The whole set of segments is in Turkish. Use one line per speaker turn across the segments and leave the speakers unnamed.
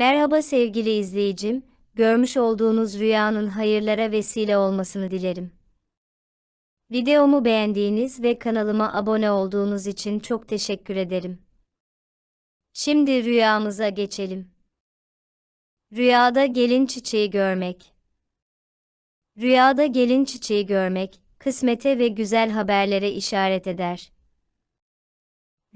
Merhaba sevgili izleyicim, görmüş olduğunuz rüyanın hayırlara vesile olmasını dilerim. Videomu beğendiğiniz ve kanalıma abone olduğunuz için çok teşekkür ederim. Şimdi rüyamıza geçelim. Rüyada gelin çiçeği görmek. Rüyada gelin çiçeği görmek, kısmete ve güzel haberlere işaret eder.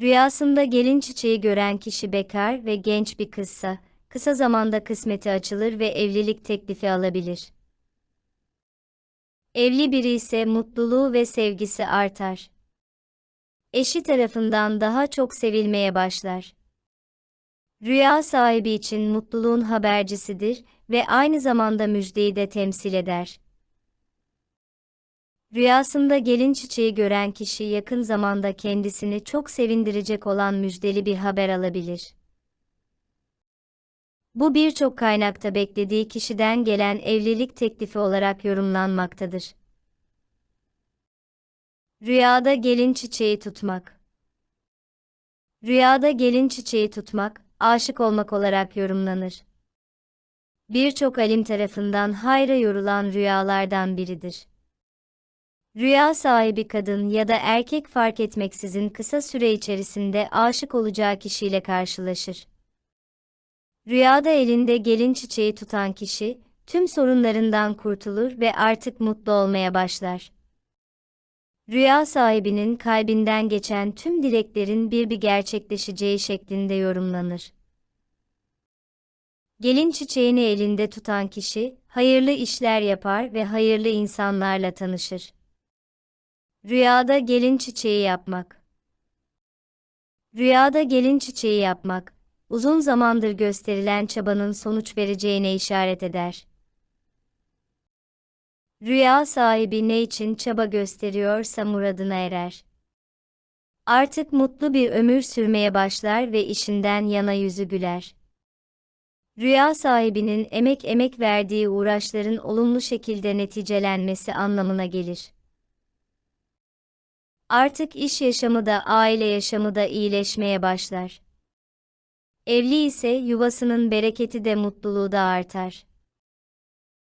Rüyasında gelin çiçeği gören kişi bekar ve genç bir kızsa, kısa zamanda kısmeti açılır ve evlilik teklifi alabilir. Evli biri ise mutluluğu ve sevgisi artar. Eşi tarafından daha çok sevilmeye başlar. Rüya sahibi için mutluluğun habercisidir ve aynı zamanda müjdeyi de temsil eder. Rüyasında gelin çiçeği gören kişi yakın zamanda kendisini çok sevindirecek olan müjdeli bir haber alabilir. Bu birçok kaynakta beklediği kişiden gelen evlilik teklifi olarak yorumlanmaktadır. Rüyada gelin çiçeği tutmak. Rüyada gelin çiçeği tutmak, aşık olmak olarak yorumlanır. Birçok alim tarafından hayra yorulan rüyalardan biridir. Rüya sahibi kadın ya da erkek fark etmeksizin kısa süre içerisinde aşık olacağı kişiyle karşılaşır. Rüyada elinde gelin çiçeği tutan kişi, tüm sorunlarından kurtulur ve artık mutlu olmaya başlar. Rüya sahibinin kalbinden geçen tüm dileklerin bir bir gerçekleşeceği şeklinde yorumlanır. Gelin çiçeğini elinde tutan kişi, hayırlı işler yapar ve hayırlı insanlarla tanışır. Rüyada gelin çiçeği yapmak. Rüyada gelin çiçeği yapmak, uzun zamandır gösterilen çabanın sonuç vereceğine işaret eder. Rüya sahibi ne için çaba gösteriyorsa muradına erer. Artık mutlu bir ömür sürmeye başlar ve işinden yana yüzü güler. Rüya sahibinin emek emek verdiği uğraşların olumlu şekilde neticelenmesi anlamına gelir. Artık iş yaşamı da aile yaşamı da iyileşmeye başlar. Evli ise yuvasının bereketi de mutluluğu da artar.